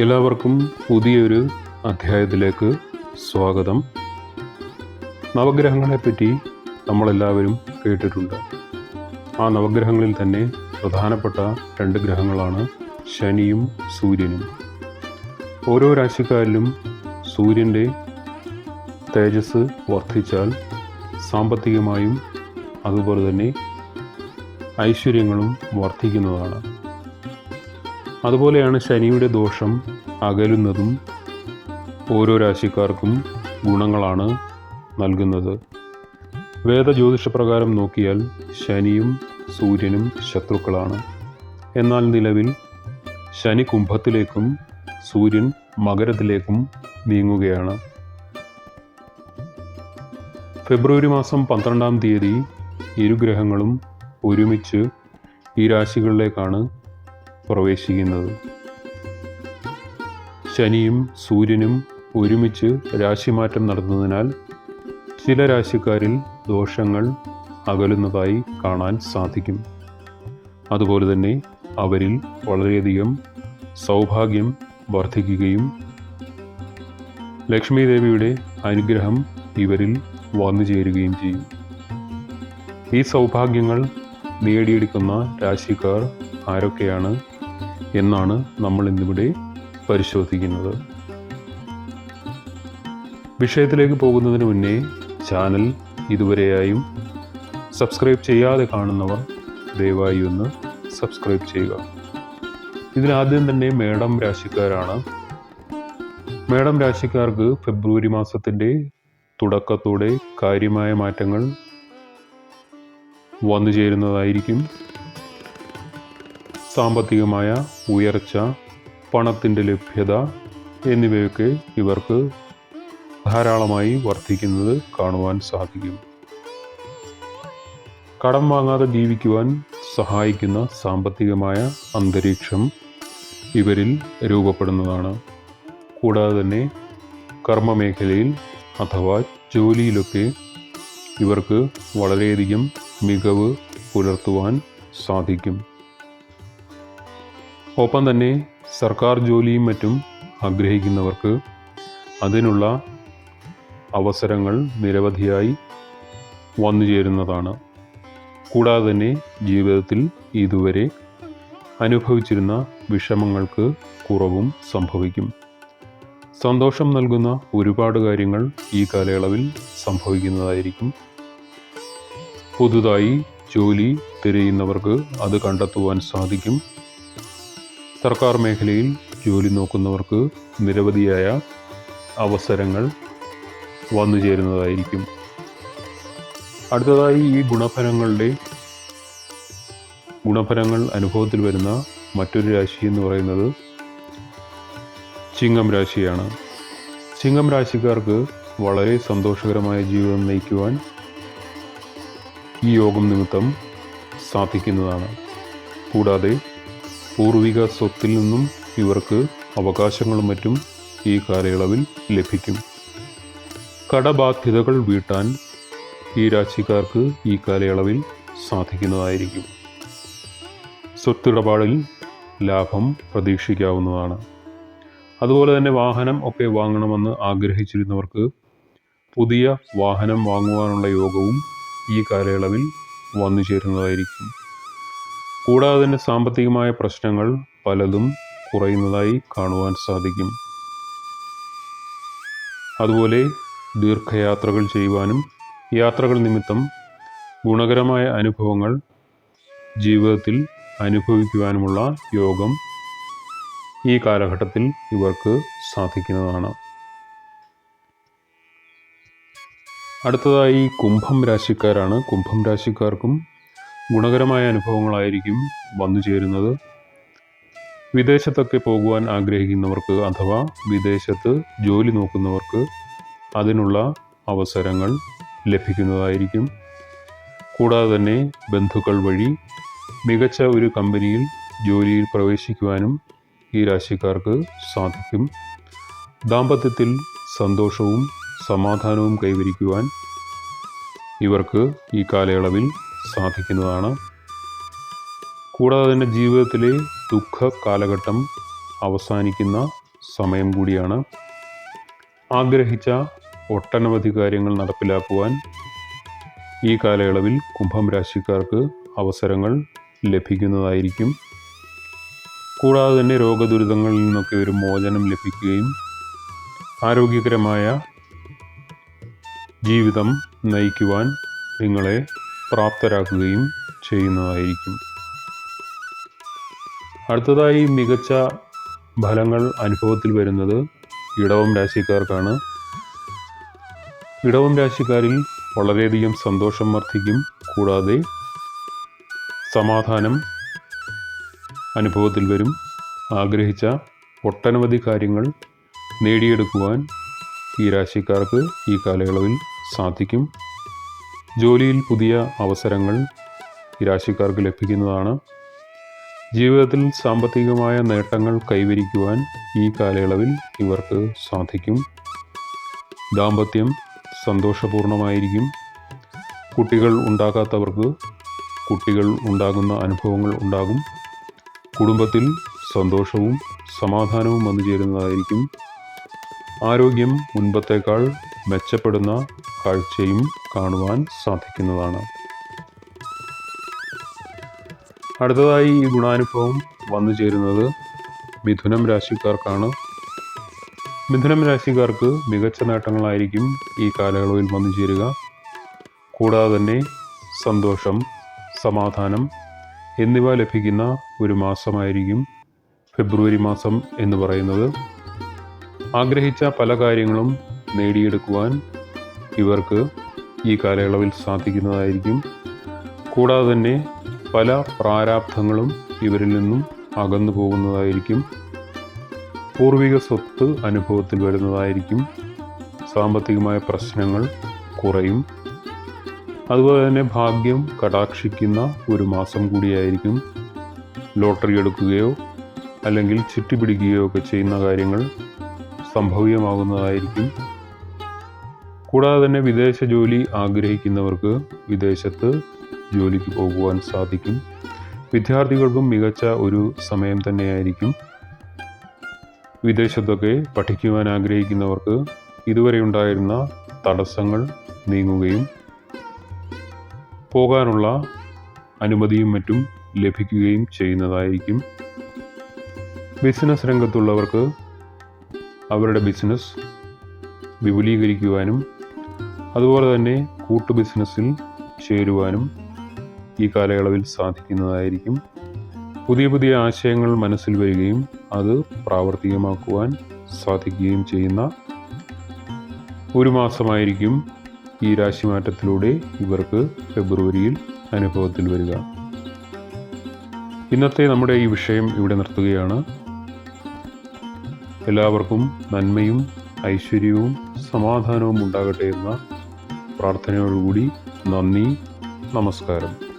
എല്ലാവർക്കും പുതിയൊരു അധ്യായത്തിലേക്ക് സ്വാഗതം. നവഗ്രഹങ്ങളെപ്പറ്റി നമ്മളെല്ലാവരും കേട്ടിട്ടുണ്ട്. ആ നവഗ്രഹങ്ങളിൽ തന്നെ പ്രധാനപ്പെട്ട രണ്ട് ഗ്രഹങ്ങളാണ് ശനിയും സൂര്യനും. ഓരോ രാശിക്കാരിലും സൂര്യന്റെ തേജസ് വർദ്ധിച്ചാൽ സാമ്പത്തികമായും അതുപോലെ തന്നെ ഐശ്വര്യങ്ങളും വർദ്ധിക്കുന്നതാണ്. അതുപോലെയാണ് ശനിയുടെ ദോഷം അകലുന്നതും ഓരോ രാശിക്കാർക്കും ഗുണങ്ങളാണ് നൽകുന്നത്. വേദജ്യോതിഷപ്രകാരം നോക്കിയാൽ ശനിയും സൂര്യനും ശത്രുക്കളാണ്. എന്നാൽ നിലവിൽ ശനി കുംഭത്തിലേക്കും സൂര്യൻ മകരത്തിലേക്കും നീങ്ങുകയാണ്. ഫെബ്രുവരി മാസം പന്ത്രണ്ടാം തീയതി ഇരു ഗ്രഹങ്ങളും ഒരുമിച്ച് ഈ രാശികളിലേക്കാണ് പ്രവേശിക്കുന്നത്. ശനിയും സൂര്യനും ഒരുമിച്ച് രാശിമാറ്റം നടത്തുന്നതിനാൽ ചില രാശിക്കാരിൽ ദോഷങ്ങൾ അകലുന്നതായി കാണാൻ സാധിക്കും. അതുപോലെ തന്നെ അവരിൽ വളരെയധികം സൗഭാഗ്യം വർദ്ധിക്കുകയും ലക്ഷ്മി ദേവിയുടെ അനുഗ്രഹം ഇവരിൽ വന്നു ചേരുകയും ചെയ്യും. ഈ സൗഭാഗ്യങ്ങൾ നേടിയെടുക്കുന്ന രാശിക്കാർ ആരൊക്കെയാണ്? എന്നാണ് നമ്മൾ ഇന്നിവിടെ പരിശോധിക്കുന്നത്. വിഷയത്തിലേക്ക് പോകുന്നതിന് മുന്നേ ചാനൽ ഇതുവരെയായും സബ്സ്ക്രൈബ് ചെയ്യാതെ കാണുന്നവർ ദയവായി ഒന്ന് സബ്സ്ക്രൈബ് ചെയ്യുക. ഇതിനാദ്യം തന്നെ മേഡം രാശിക്കാരാണ്. മേഡം രാശിക്കാർക്ക് ഫെബ്രുവരി മാസത്തിന്റെ തുടക്കത്തോടെ കാര്യമായ മാറ്റങ്ങൾ വന്നു ചേരുന്നതായിരിക്കും സാമ്പത്തികമായ ഉയർച്ച പണത്തിന്റെ ലഭ്യത എന്നിവയൊക്കെ ഇവർക്ക് ധാരാളമായി വർദ്ധിക്കുന്നത് കാണുവാൻ സാധിക്കും. കടം വാങ്ങാതെ ജീവിക്കുവാൻ സഹായിക്കുന്ന സാമ്പത്തികമായ അന്തരീക്ഷം ഇവരിൽ രൂപപ്പെടുന്നതാണ്. കൂടാതെ തന്നെ കർമ്മമേഖലയിൽ അഥവാ ജോലിയിലൊക്കെ ഇവർക്ക് വളരെയധികം മികവ് പുലർത്തുവാൻ സാധിക്കും. ഒപ്പം തന്നെ സർക്കാർ ജോലിയും മറ്റും ആഗ്രഹിക്കുന്നവർക്ക് അതിനുള്ള അവസരങ്ങൾ നിരവധിയായി വന്നു ചേരുന്നതാണ്. കൂടാതെ തന്നെ ജീവിതത്തിൽ ഇതുവരെ അനുഭവിച്ചിരുന്ന വിഷമങ്ങൾക്ക് കുറവും സംഭവിക്കും. സന്തോഷം നൽകുന്ന ഒരുപാട് കാര്യങ്ങൾ ഈ കാലയളവിൽ സംഭവിക്കുന്നതായിരിക്കും. പുതുതായി ജോലി തിരയുന്നവർക്ക് അത് കണ്ടെത്തുവാൻ സാധിക്കും. സർക്കാർ മേഖലയിൽ ജോലി നോക്കുന്നവർക്ക് നിരവധിയായ അവസരങ്ങൾ വന്നു ചേരുന്നതായിരിക്കും. അടുത്തതായി ഈ ഗുണഫലങ്ങളുടെ ഗുണഫലങ്ങൾ അനുഭവത്തിൽ വരുന്ന മറ്റൊരു രാശി എന്ന് പറയുന്നത് ചിങ്ങം രാശിയാണ്. ചിങ്ങം രാശിക്കാർക്ക് വളരെ സന്തോഷകരമായ ജീവിതം നയിക്കുവാൻ ഈ യോഗം നിമിത്തം സാധിക്കുന്നതാണ്. കൂടാതെ പൂർവിക സ്വത്തിൽ നിന്നും ഇവർക്ക് അവകാശങ്ങളും മറ്റും ഈ കാലയളവിൽ ലഭിക്കും. കടബാധ്യതകൾ വീട്ടാൻ ഈ രാശിക്കാർക്ക് ഈ കാലയളവിൽ സാധിക്കുന്നതായിരിക്കും. സ്വത്തിടപാടിൽ ലാഭം പ്രതീക്ഷിക്കാവുന്നതാണ്. അതുപോലെ തന്നെ വാഹനം ഒക്കെ വാങ്ങണമെന്ന് ആഗ്രഹിച്ചിരുന്നവർക്ക് പുതിയ വാഹനം വാങ്ങുവാനുള്ള യോഗവും ഈ കാലയളവിൽ വന്നു ചേരുന്നതായിരിക്കും കൂടാതെ തന്നെ സാമ്പത്തികമായ പ്രശ്നങ്ങൾ പലതും കുറയുന്നതായി കാണുവാൻ സാധിക്കും. അതുപോലെ ദീർഘയാത്രകൾ ചെയ്യുവാനും യാത്രകൾ നിമിത്തം ഗുണകരമായ അനുഭവങ്ങൾ ജീവിതത്തിൽ അനുഭവിക്കുവാനുമുള്ള യോഗം ഈ കാലഘട്ടത്തിൽ ഇവർക്ക് സാധിക്കുന്നതാണ്. അടുത്തതായി കുംഭം രാശിക്കാരാണ്. കുംഭം രാശിക്കാർക്കും ഗുണകരമായ അനുഭവങ്ങളായിരിക്കും വന്നു ചേരുന്നത്. വിദേശത്തൊക്കെ പോകുവാൻ ആഗ്രഹിക്കുന്നവർക്ക് അഥവാ വിദേശത്ത് ജോലി നോക്കുന്നവർക്ക് അതിനുള്ള അവസരങ്ങൾ ലഭിക്കുന്നതായിരിക്കും. കൂടാതെ തന്നെ ബന്ധുക്കൾ വഴി മികച്ച ഒരു കമ്പനിയിൽ ജോലിയിൽ പ്രവേശിക്കുവാനും ഈ രാശിക്കാർക്ക് സാധിക്കും. ദാമ്പത്യത്തിൽ സന്തോഷവും സമാധാനവും കൈവരിക്കുവാൻ ഇവർക്ക് ഈ കാലയളവിൽ സാധിക്കുന്നതാണ്. കൂടാതെ തന്നെ ജീവിതത്തിലെ ദുഃഖ കാലഘട്ടം അവസാനിക്കുന്ന സമയം കൂടിയാണ്. ആഗ്രഹിച്ച ഒട്ടനവധി കാര്യങ്ങൾ നടപ്പിലാക്കുവാൻ ഈ കാലയളവിൽ കുംഭം രാശിക്കാർക്ക് അവസരങ്ങൾ ലഭിക്കുന്നതായിരിക്കും. കൂടാതെ തന്നെ രോഗദുരിതങ്ങളിൽ നിന്നൊക്കെ ഒരു മോചനം ലഭിക്കുകയും ആരോഗ്യകരമായ ജീവിതം നയിക്കുവാൻ നിങ്ങളെ പ്രാപ്തരാക്കുകയും ചെയ്യുന്നതായിരിക്കും. അടുത്തതായി മികച്ച ഫലങ്ങൾ അനുഭവത്തിൽ വരുന്നത് ഇടവം രാശിക്കാർക്കാണ്. ഇടവം രാശിക്കാരിൽ വളരെയധികം സന്തോഷം വർദ്ധിക്കും കൂടാതെ സമാധാനം അനുഭവത്തിൽ വരും. ആഗ്രഹിച്ച ഒട്ടനവധി കാര്യങ്ങൾ നേടിയെടുക്കുവാൻ ഈ രാശിക്കാർക്ക് ഈ കാലയളവിൽ സാധിക്കും. ജോലിയിൽ പുതിയ അവസരങ്ങൾ ഈ രാശിക്കാർക്ക് ലഭിക്കുന്നതാണ്. ജീവിതത്തിൽ സാമ്പത്തികമായ നേട്ടങ്ങൾ കൈവരിക്കുവാൻ ഈ കാലയളവിൽ ഇവർക്ക് സാധിക്കും. ദാമ്പത്യം സന്തോഷപൂർണമായിരിക്കും. കുട്ടികൾ ഉണ്ടാകാത്തവർക്ക് കുട്ടികൾ ഉണ്ടാകുന്ന അനുഭവങ്ങൾ ഉണ്ടാകും. കുടുംബത്തിൽ സന്തോഷവും സമാധാനവും വന്നു ചേരുന്നതായിരിക്കും ആരോഗ്യം മുൻപത്തേക്കാൾ മെച്ചപ്പെടുന്ന കാഴ്ചയും കാണുവാൻ സാധിക്കുന്നതാണ്. അടുത്തതായി ഈ ഗുണാനുഭവം വന്നു ചേരുന്നത് മിഥുനം രാശിക്കാർക്കാണ്. മിഥുനം രാശിക്കാർക്ക് മികച്ച നേട്ടങ്ങളായിരിക്കും ഈ കാലയളവിൽ വന്നു ചേരുക. കൂടാതെ തന്നെ സന്തോഷം സമാധാനം എന്നിവ ലഭിക്കുന്ന ഒരു മാസമായിരിക്കും ഫെബ്രുവരി മാസം എന്ന് പറയുന്നത്. ആഗ്രഹിച്ച പല കാര്യങ്ങളും നേടിയെടുക്കുവാൻ ഇവർക്ക് ഈ കാലയളവിൽ സാധിക്കുന്നതായിരിക്കും. കൂടാതെ തന്നെ പല പ്രാരാബ്ധങ്ങളും ഇവരിൽ നിന്നും അകന്നു പോകുന്നതായിരിക്കും. പൂർവിക സ്വത്ത് അനുഭവത്തിൽ വരുന്നതായിരിക്കും. സാമ്പത്തികമായ പ്രശ്നങ്ങൾ കുറയും. അതുപോലെ തന്നെ ഭാഗ്യം കടാക്ഷിക്കുന്ന ഒരു മാസം കൂടിയായിരിക്കും. ലോട്ടറി എടുക്കുകയോ അല്ലെങ്കിൽ ചുറ്റിപ്പിടിക്കുകയോ ഒക്കെ ചെയ്യുന്ന കാര്യങ്ങൾ സംഭവ്യമാകുന്നതായിരിക്കും. കൂടാതെ തന്നെ വിദേശ ജോലി ആഗ്രഹിക്കുന്നവർക്ക് വിദേശത്ത് ജോലിക്ക് പോകുവാൻ സാധിക്കും. വിദ്യാർത്ഥികൾക്കും മികച്ച ഒരു സമയം തന്നെയായിരിക്കും. വിദേശത്തൊക്കെ പഠിക്കുവാൻ ആഗ്രഹിക്കുന്നവർക്ക് ഇതുവരെ ഉണ്ടായിരുന്ന തടസ്സങ്ങൾ നീങ്ങുകയും പോകാനുള്ള അനുമതിയും മറ്റും ലഭിക്കുകയും ചെയ്യുന്നതായിരിക്കും. ബിസിനസ് രംഗത്തുള്ളവർക്ക് അവരുടെ ബിസിനസ് വിപുലീകരിക്കുവാനും അതുപോലെ തന്നെ കൂട്ടു ബിസിനസ്സിൽ ചേരുവാനും ഈ കാലയളവിൽ സാധിക്കുന്നതായിരിക്കും. പുതിയ പുതിയ ആശയങ്ങൾ മനസ്സിൽ വരികയും അത് പ്രാവർത്തികമാക്കുവാൻ സാധിക്കുകയും ചെയ്യുന്ന ഒരു മാസമായിരിക്കും ഈ രാശിമാറ്റത്തിലൂടെ ഇവർക്ക് ഫെബ്രുവരിയിൽ അനുഭവത്തിൽ വരിക. ഇന്നത്തെ നമ്മുടെ ഈ വിഷയം ഇവിടെ നിർത്തുകയാണ്. എല്ലാവർക്കും നന്മയും ഐശ്വര്യവും സമാധാനവും ഉണ്ടാകട്ടെ എന്ന പ്രാർത്ഥനയോടുകൂടി നന്ദി നമസ്കാരം.